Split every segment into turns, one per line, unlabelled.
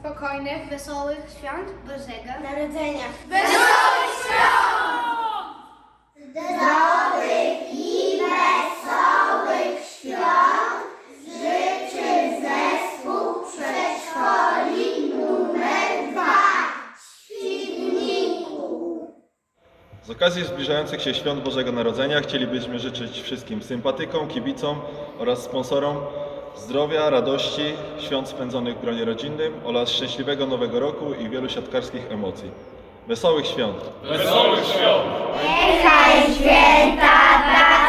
spokojnych,
Wesołych świąt Bożego Narodzenia.
Z okazji zbliżających się świąt Bożego Narodzenia chcielibyśmy życzyć wszystkim sympatykom, kibicom oraz sponsorom zdrowia, radości, świąt spędzonych w gronie rodzinnym oraz szczęśliwego nowego roku i wielu siatkarskich emocji. Wesołych świąt!
Wesołych świąt!
Niechaj święta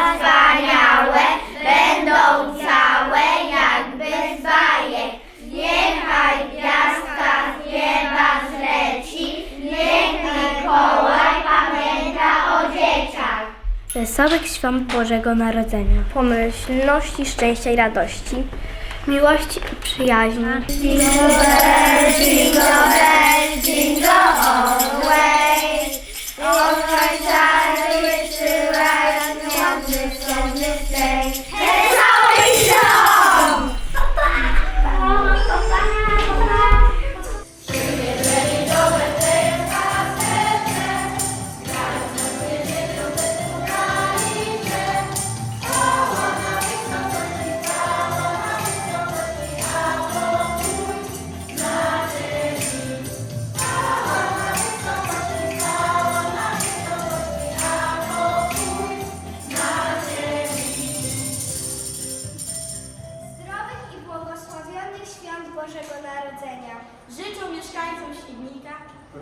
Wesołych świąt Bożego Narodzenia, pomyślności, szczęścia i radości, miłości i przyjaźni,
Zdrowych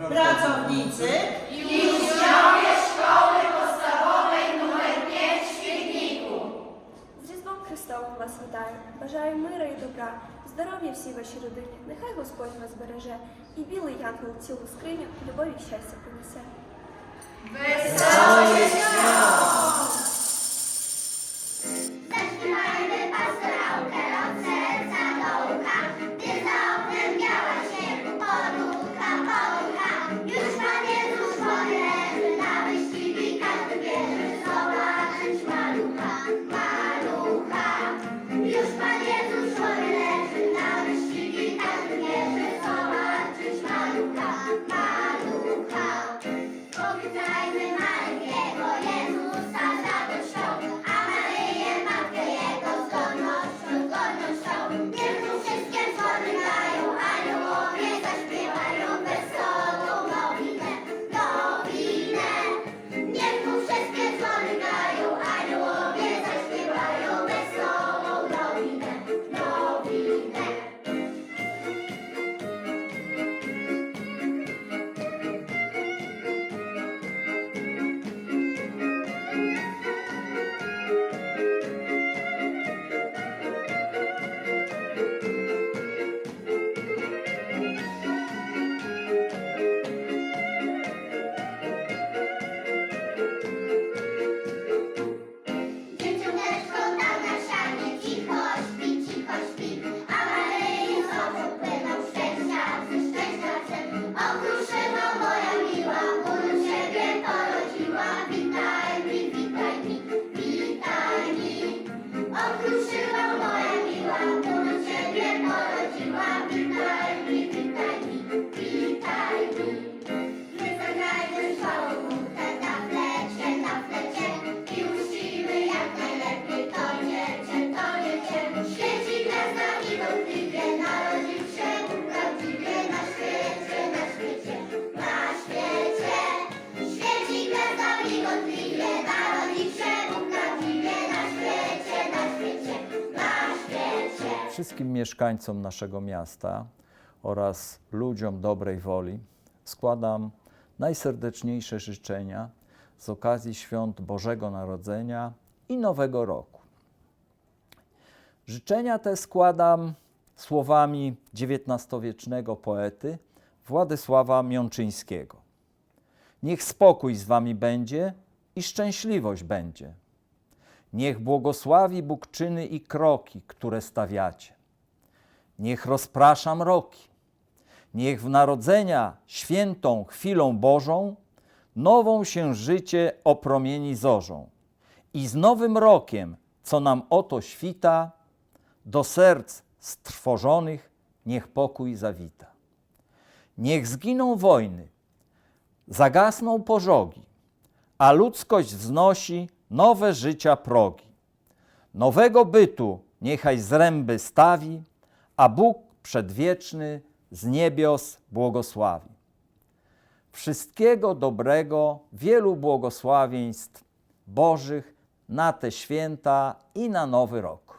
Pracownicy
з Різдвом Христовим вас вітаю. Бажаю мира і добра, здоров'я всій вашій родині. Нехай Господь вас береже і білий янгол цілу скриню, любові і щастя принесе.
Zaśpiewajmy
Wszystkim mieszkańcom naszego miasta oraz ludziom dobrej woli składam najserdeczniejsze życzenia z okazji świąt Bożego Narodzenia i Nowego Roku. Życzenia te składam słowami XIX-wiecznego poety Władysława Miączyńskiego. Niech spokój z wami będzie i szczęśliwość będzie. Niech błogosławi Bóg czyny i kroki, które stawiacie. Niech rozprasza mroki. Niech w narodzenia świętą chwilą Bożą nową się życie opromieni zorzą. I z nowym rokiem, co nam oto świta, do serc strwożonych niech pokój zawita. Niech zginą wojny, zagasną pożogi, a ludzkość wznosi nowe życia progi. Nowego bytu niechaj zręby stawi, a Bóg przedwieczny z niebios błogosławi. Wszystkiego dobrego, wielu błogosławieństw Bożych na te święta i na nowy rok.